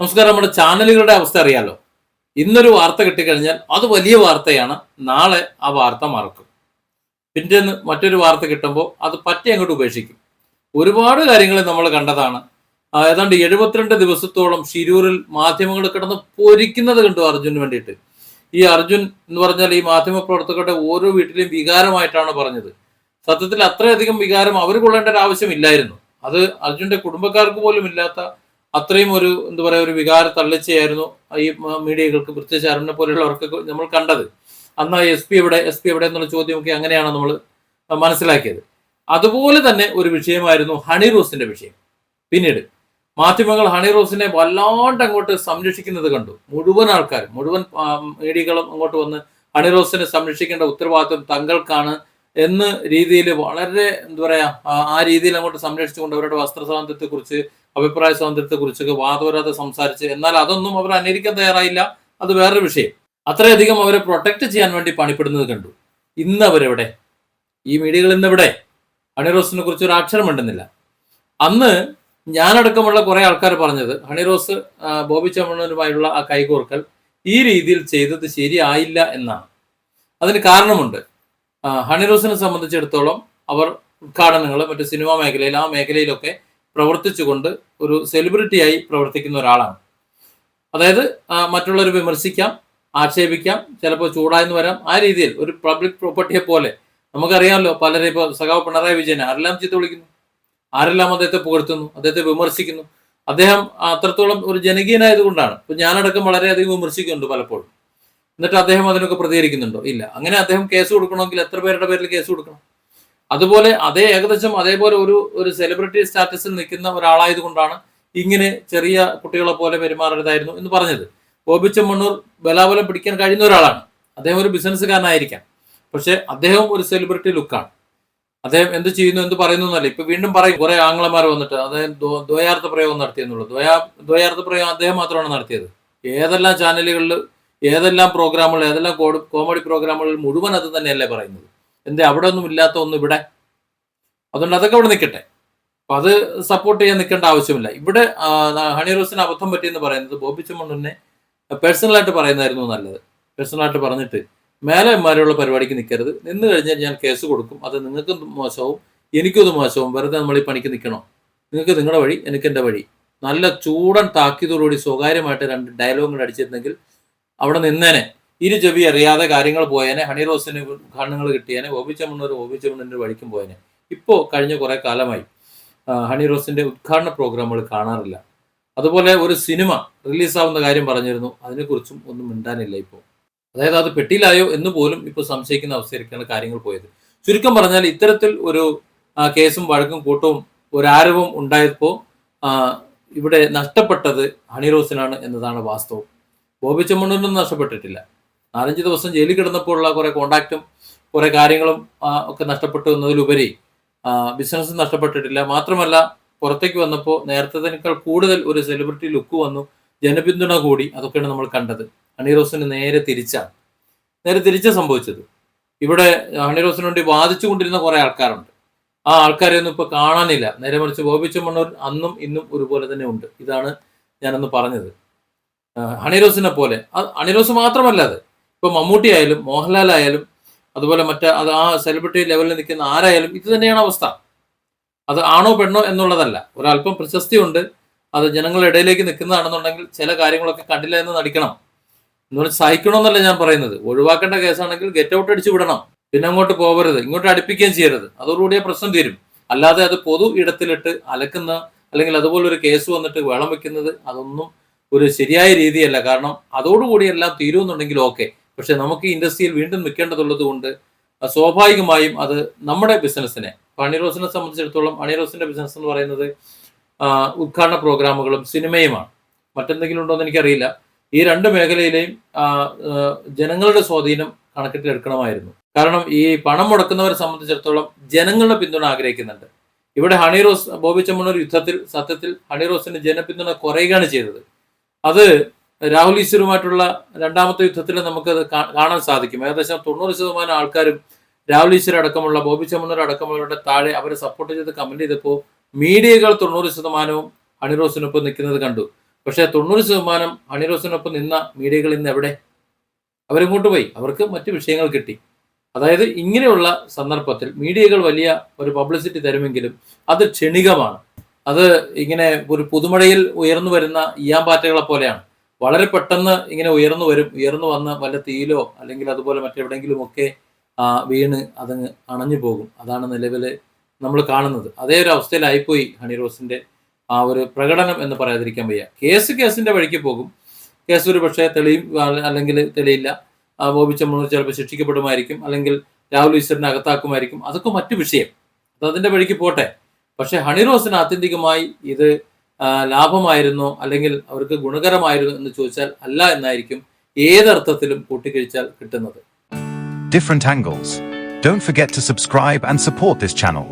നമസ്കാരം നമ്മുടെ ചാനലുകളുടെ അവസ്ഥ അറിയാലോ? ഇന്നൊരു വാർത്ത കിട്ടിക്കഴിഞ്ഞാൽ അത് വലിയ വാർത്തയാണ്. നാളെ ആ വാർത്ത മറക്കും. പിറ്റേന്ന് മറ്റൊരു വാർത്ത കിട്ടുമ്പോൾ അത് പറ്റി അങ്ങോട്ട് ഉപേക്ഷിക്കും. ഒരുപാട് കാര്യങ്ങൾ നമ്മൾ കണ്ടതാണ്. ഏതാണ്ട് എഴുപത്തിരണ്ട് ദിവസത്തോളം ഷിരൂരിൽ മാധ്യമങ്ങൾ കിടന്ന് പൊരിക്കുന്നത് കണ്ടു അർജുന് വേണ്ടിയിട്ട്. ഈ അർജുൻ എന്ന് പറഞ്ഞാൽ ഈ മാധ്യമ പ്രവർത്തകരുടെ ഓരോ വീട്ടിലെയും വികാരമായിട്ടാണ് പറഞ്ഞത്. സത്യത്തിൽ അത്രയധികം വികാരം അവർ കൊള്ളേണ്ട ഒരു ആവശ്യമില്ലായിരുന്നു. അത് അർജുന്റെ കുടുംബക്കാർക്ക് പോലും ഇല്ലാത്ത അത്രയും ഒരു എന്താ പറയാ ഒരു വികാര തള്ളിച്ചയായിരുന്നു ഈ മീഡിയകൾക്ക് പ്രത്യേകിച്ച് അരുണിനെ പോലെയുള്ളവർക്ക് നമ്മൾ കണ്ടത്. അന്ന് എസ് പി എവിടെ എസ് പി എവിടെ എന്നുള്ള ചോദ്യമൊക്കെ അങ്ങനെയാണ് നമ്മൾ മനസ്സിലാക്കിയത്. അതുപോലെ തന്നെ ഒരു വിഷയമായിരുന്നു ഹണി റോസിന്റെ വിഷയം. പിന്നീട് മാധ്യമങ്ങൾ ഹണി റോസിനെ വല്ലാണ്ട് അങ്ങോട്ട് സംരക്ഷിക്കുന്നത് കണ്ടു. മുഴുവൻ ആൾക്കാർ മുഴുവൻ മീഡിയകളും അങ്ങോട്ട് വന്ന് ഹണി റോസിനെ സംരക്ഷിക്കേണ്ട ഉത്തരവാദിത്വം തങ്ങൾക്കാണ് എന്ന രീതിയിൽ വളരെ എന്താ പറയാ ആ- രീതിയിൽ അങ്ങോട്ട് സംരക്ഷിച്ചുകൊണ്ട് അവരുടെ വസ്ത്ര സ്വാതന്ത്ര്യത്തെ കുറിച്ച് അഭിപ്രായ സ്വാതന്ത്ര്യത്തെ കുറിച്ചൊക്കെ വാദവരാതെ സംസാരിച്ച് എന്നാൽ അതൊന്നും അവർ അനുകരിക്കാൻ തയ്യാറായില്ല. അത് വേറൊരു വിഷയം. അത്രയധികം അവരെ പ്രൊട്ടക്ട് ചെയ്യാൻ വേണ്ടി പണിപ്പെടുന്നത് കണ്ടു. ഇന്ന് അവരെവിടെ ഈ മീഡിയകൾ ഇന്ന് ഹണി റോസിനെ കുറിച്ച് ഒരു അക്ഷരം ഉണ്ടെന്നില്ല. അന്ന് ഞാനടക്കമുള്ള കുറെ ആൾക്കാർ പറഞ്ഞത് ഹണി റോസ് ബോബി ചമ്മണനുമായുള്ള ആ കൈകോർക്കൽ ഈ രീതിയിൽ ചെയ്തത് ശരിയായില്ല എന്നാണ്. അതിന് കാരണമുണ്ട്. ഹണിറോസിനെ സംബന്ധിച്ചിടത്തോളം അവർ ഉദ്ഘാടനങ്ങൾ മറ്റു സിനിമാ മേഖലയിൽ ആ മേഖലയിലൊക്കെ പ്രവർത്തിച്ചുകൊണ്ട് ഒരു സെലിബ്രിറ്റിയായി പ്രവർത്തിക്കുന്ന ഒരാളാണ്. അതായത് മറ്റുള്ളവർ വിമർശിക്കാം ആക്ഷേപിക്കാം ചിലപ്പോൾ ചൂടായെന്ന് വരാം. ആ രീതിയിൽ ഒരു പബ്ലിക് പ്രോപ്പർട്ടിയെ പോലെ നമുക്കറിയാമല്ലോ പലരെ ഇപ്പോൾ സഖാവ് പിണറായി വിജയൻ ആരെല്ലാം ചീത്ത വിളിക്കുന്നു? ആരെല്ലാം അദ്ദേഹത്തെ പുകഴ്ത്തുന്നു? അദ്ദേഹത്തെ വിമർശിക്കുന്നു? അദ്ദേഹം അത്രത്തോളം ഒരു ജനകീയനായതുകൊണ്ടാണ്. ഇപ്പൊ ഞാനടക്കം വളരെയധികം വിമർശിക്കുന്നുണ്ട് പലപ്പോഴും. എന്നിട്ട് അദ്ദേഹം അതിനൊക്കെ പ്രതികരിക്കുന്നുണ്ടോ? ഇല്ല. അങ്ങനെ അദ്ദേഹം കേസ് കൊടുക്കണമെങ്കിൽ എത്ര പേരുടെ പേരിൽ കേസ് കൊടുക്കണം? അതുപോലെ അതേ ഏകദേശം അതേപോലെ ഒരു ഒരു സെലിബ്രിറ്റി സ്റ്റാറ്റസിൽ നിൽക്കുന്ന ഒരാളായതുകൊണ്ടാണ് ഇങ്ങനെ ചെറിയ കുട്ടികളെ പോലെ പെരുമാറരുതായിരുന്നു എന്ന് പറഞ്ഞത്. ബോബി ചെമ്മണ്ണൂർ ബലാബലം പിടിക്കാൻ കഴിയുന്ന ഒരാളാണ്. അദ്ദേഹം ഒരു ബിസിനസ്സുകാരനായിരിക്കാം പക്ഷേ അദ്ദേഹം ഒരു സെലിബ്രിറ്റി ലുക്കാണ് അദ്ദേഹം എന്ത് ചെയ്യുന്നു എന്ത് പറയുന്നു എന്നല്ല ഇപ്പൊ വീണ്ടും പറയും കുറെ ആംഗ്ലമാർ വന്നിട്ട് അദ്ദേഹം ദ്വയാർത്ഥ പ്രയോഗം നടത്തിയെന്നുള്ളൂ ദ്വയാ ദ്വയാർത്ഥ പ്രയോഗം അദ്ദേഹം മാത്രമാണ് നടത്തിയത്. ഏതെല്ലാം ചാനലുകളിൽ ഏതെല്ലാം പ്രോഗ്രാമുകൾ ഏതെല്ലാം കോമഡി പ്രോഗ്രാമുകൾ മുഴുവൻ അത് തന്നെയല്ലേ പറയുന്നത്? എന്തേ അവിടെ ഒന്നും ഇല്ലാത്ത ഒന്നും ഇവിടെ? അതുകൊണ്ട് അതൊക്കെ അവിടെ നിൽക്കട്ടെ. അപ്പൊ അത് സപ്പോർട്ട് ചെയ്യാൻ നിൽക്കേണ്ട ആവശ്യമില്ല. ഇവിടെ ഹണി റോസിന് അബദ്ധം പറ്റിയെന്ന് പറയുന്നത് ബോബി ചെമ്മണ്ണനെ പേഴ്സണലായിട്ട് പറയുന്നതായിരുന്നു നല്ലത്. പേഴ്സണലായിട്ട് പറഞ്ഞിട്ട് മേലെ ഇമാരുള്ള പരിപാടിക്ക് നിൽക്കരുത്. നിന്ന് കഴിഞ്ഞാൽ ഞാൻ കേസ് കൊടുക്കും. അത് നിങ്ങൾക്കും മോശവും എനിക്കും മോശവും. വെറുതെ നമ്മൾ ഈ പണിക്ക് നിൽക്കണോ? നിങ്ങൾക്ക് നിങ്ങളുടെ വഴി എനിക്ക് എന്റെ വഴി. നല്ല ചൂടൻ താക്കീതോടുകൂടി സ്വകാര്യമായിട്ട് രണ്ട് ഡയലോഗുകൾ അടിച്ചിരുന്നെങ്കിൽ അവിടെ നിന്നേനെ. ഇരു ചെവി അറിയാതെ കാര്യങ്ങൾ പോയേനെ. ഹണി റോസിന് ഉദ്ഘാടനങ്ങൾ കിട്ടിയേനെ. ഓബിച്ചമ്മണ്ണൂർ ഓബിച്ചമ്മണ്ണിന്റെ വഴിക്കും പോയേനെ. ഇപ്പോൾ കഴിഞ്ഞ കുറേ കാലമായി. ഹണി റോസിന്റെ ഉദ്ഘാടന പ്രോഗ്രാമുകൾ കാണാറില്ല. അതുപോലെ ഒരു സിനിമ റിലീസാവുന്ന കാര്യം പറഞ്ഞിരുന്നു. അതിനെക്കുറിച്ചും ഒന്നും മിണ്ടാനില്ല ഇപ്പോൾ അതായത് അത് പെട്ടിയിലായോ എന്ന് പോലും ഇപ്പോൾ സംശയിക്കുന്ന അവസ്ഥയിലേക്കാണ് കാര്യങ്ങൾ പോയത്. ചുരുക്കം പറഞ്ഞാൽ ഇത്തരത്തിൽ ഒരു കേസും വഴക്കും കൂട്ടവും ഒരാരവും ഉണ്ടായപ്പോൾ ഇവിടെ നഷ്ടപ്പെട്ടത് ഹണി റോസിനാണ് എന്നതാണ് വാസ്തവം. ബോബി ചെമ്മണ്ണൂരിനൊന്നും നഷ്ടപ്പെട്ടിട്ടില്ല. നാലഞ്ച് ദിവസം ജയിലിൽ കിടന്നപ്പോഴുള്ള കുറെ കോണ്ടാക്റ്റും കുറേ കാര്യങ്ങളും ഒക്കെ നഷ്ടപ്പെട്ടു എന്നതിലുപരി ബിസിനസ് നഷ്ടപ്പെട്ടിട്ടില്ല. മാത്രമല്ല പുറത്തേക്ക് വന്നപ്പോൾ നേരത്തേക്കാൾ കൂടുതൽ ഒരു സെലിബ്രിറ്റി ലുക്ക് വന്നു. ജനപിന്തുണ കൂടി. അതൊക്കെയാണ് നമ്മൾ കണ്ടത്. ഹണിറോസിന് നേരെ തിരിച്ചാണ്. നേരെ തിരിച്ച സംഭവിച്ചത്. ഇവിടെ ഹണിറോസിന് വേണ്ടി വാദിച്ചു കൊണ്ടിരുന്ന കുറെ ആൾക്കാരുണ്ട്. ആ ആൾക്കാരെ ഒന്നും ഇപ്പൊ കാണാനില്ല. നേരെ മറിച്ച് ബോബി ചെമ്മണ്ണൂർ അന്നും ഇന്നും ഒരുപോലെ തന്നെ ഉണ്ട്. ഇതാണ് ഞാനൊന്ന് പറഞ്ഞത്. ഹണിറോസിനെ പോലെ. ഹണിറോസ് മാത്രമല്ല അത്. ഇപ്പൊ മമ്മൂട്ടി ആയാലും മോഹൻലാൽ ആയാലും അതുപോലെ മറ്റേ അത് ആ സെലിബ്രിറ്റി ലെവലിൽ നിൽക്കുന്ന ആരായാലും ഇത് തന്നെയാണ് അവസ്ഥ. അത് ആണോ പെണ്ണോ എന്നുള്ളതല്ല. ഒരല്പം പ്രശസ്തിയുണ്ട് അത് ജനങ്ങളുടെ ഇടയിലേക്ക് നിൽക്കുന്നതാണെന്നുണ്ടെങ്കിൽ ചില കാര്യങ്ങളൊക്കെ കണ്ടില്ല എന്ന് നടിക്കണം. എന്ന് പറഞ്ഞാൽ സഹിക്കണമെന്നല്ല ഞാൻ പറയുന്നത്. ഒഴിവാക്കേണ്ട കേസാണെങ്കിൽ ഗെറ്റ് ഔട്ട് അടിച്ചു വിടണം. പിന്നെ അങ്ങോട്ട് പോകരുത് ഇങ്ങോട്ട് അടുപ്പിക്കുകയും ചെയ്യരുത്. അതോടുകൂടിയ പ്രശ്നം തീരും. അല്ലാതെ അത് പൊതു ഇടത്തിലിട്ട് അലക്കുന്ന അല്ലെങ്കിൽ അതുപോലൊരു കേസ് വന്നിട്ട് വെള്ളം വെക്കുന്നത് അതൊന്നും ഒരു ശരിയായ രീതിയല്ല. കാരണം അതോടുകൂടി എല്ലാം തീരുമെന്നുണ്ടെങ്കിൽ ഓക്കെ പക്ഷെ നമുക്ക് ഇൻഡസ്ട്രിയിൽ വീണ്ടും നിൽക്കേണ്ടതുള്ളത് കൊണ്ട് സ്വാഭാവികമായും അത് നമ്മുടെ ബിസിനസ്സിനെ അണിറോസിനെ സംബന്ധിച്ചിടത്തോളം അണിറോസിന്റെ ബിസിനസ് എന്ന് പറയുന്നത് ഉദ്ഘാടന പ്രോഗ്രാമുകളും സിനിമയുമാണ്. മറ്റെന്തെങ്കിലും ഉണ്ടോ എന്ന് എനിക്കറിയില്ല. ഈ രണ്ട് മേഖലയിലെയും ജനങ്ങളുടെ സ്വാധീനം കണക്കിലെടുക്കണമായിരുന്നു കാരണം ഈ പണം മുടക്കുന്നവരെ സംബന്ധിച്ചിടത്തോളം ജനങ്ങളുടെ പിന്തുണ ആഗ്രഹിക്കുന്നുണ്ട്. ഇവിടെ ഹണിറോസ് ബോബി ചെമ്മണ്ണൂർ യുദ്ധത്തിൽ സത്യത്തിൽ ഹണിറോസിന് ജനപിന്തുണ കുറയുകയാണ് ചെയ്തത്. അത് രാഹുൽ ഈശ്വരുമായിട്ടുള്ള രണ്ടാമത്തെ യുദ്ധത്തിൽ നമുക്ക് കാണാൻ സാധിക്കും. ഏകദേശം തൊണ്ണൂറ് ശതമാനം ആൾക്കാരും രാഹുൽ ഈശ്വര അടക്കമുള്ള ബോബി ചമ്മന്നൂർ അടക്കമുള്ളവരുടെ താഴെ അവരെ സപ്പോർട്ട് ചെയ്ത് കമന്റ് ചെയ്തപ്പോൾ മീഡിയകൾ തൊണ്ണൂറ് ശതമാനവും ഹണിറോസിനൊപ്പം നിൽക്കുന്നത് കണ്ടു. പക്ഷേ തൊണ്ണൂറ് ശതമാനം ഹണിറോസിനൊപ്പം നിന്ന മീഡിയകൾ ഇന്ന് എവിടെ? അവരിങ്ങോട്ട് പോയി. അവർക്ക് മറ്റു വിഷയങ്ങൾ കിട്ടി. അതായത് ഇങ്ങനെയുള്ള സന്ദർഭത്തിൽ മീഡിയകൾ വലിയ ഒരു പബ്ലിസിറ്റി തരുമെങ്കിലും അത് ക്ഷണികമാണ്. അത് ഇങ്ങനെ ഒരു പുതുമഴയിൽ ഉയർന്നു വരുന്ന ഇയാമ്പാറ്റകളെ പോലെയാണ്. വളരെ പെട്ടെന്ന് ഇങ്ങനെ ഉയർന്നു വരും. ഉയർന്നു വന്ന് വല്ല തീയിലോ അല്ലെങ്കിൽ അതുപോലെ മറ്റെവിടെയെങ്കിലും ഒക്കെ വീണ് അതങ്ങ് അണഞ്ഞു പോകും. അതാണ് നിലവിൽ നമ്മൾ കാണുന്നത്. അതേ ഒരു അവസ്ഥയിലായിപ്പോയി ഹണി റോസിന്റെ ആ ഒരു പ്രകടനം എന്ന് പറയാതിരിക്കാൻ വയ്യ. കേസ് കേസിന്റെ വഴിക്ക് പോകും. കേസ് ഒരു പക്ഷേ തെളിയും അല്ലെങ്കിൽ തെളിയില്ല. ബോബി ചെമ്മണ്ണൂർ ചിലപ്പോൾ ശിക്ഷിക്കപ്പെടുമായിരിക്കും. അല്ലെങ്കിൽ രാഹുൽ ഈശ്വരനെ അകത്താക്കുമായിരിക്കും. അതൊക്കെ മറ്റു വിഷയം. അത് അതിന്റെ വഴിക്ക് പോട്ടെ. പക്ഷെ ഹണിറോസിന് ആത്യന്തികമായി ഇത് ലാഭമായിരുന്നോ അല്ലെങ്കിൽ അവർക്ക് ഗുണകരമായിരുന്നു എന്ന് ചോദിച്ചാൽ അല്ല എന്നായിരിക്കും ഏതർത്ഥത്തിലും കൂട്ടിക്കഴിച്ചാൽ കിട്ടുന്നത് different angles don't forget to subscribe and support this channel.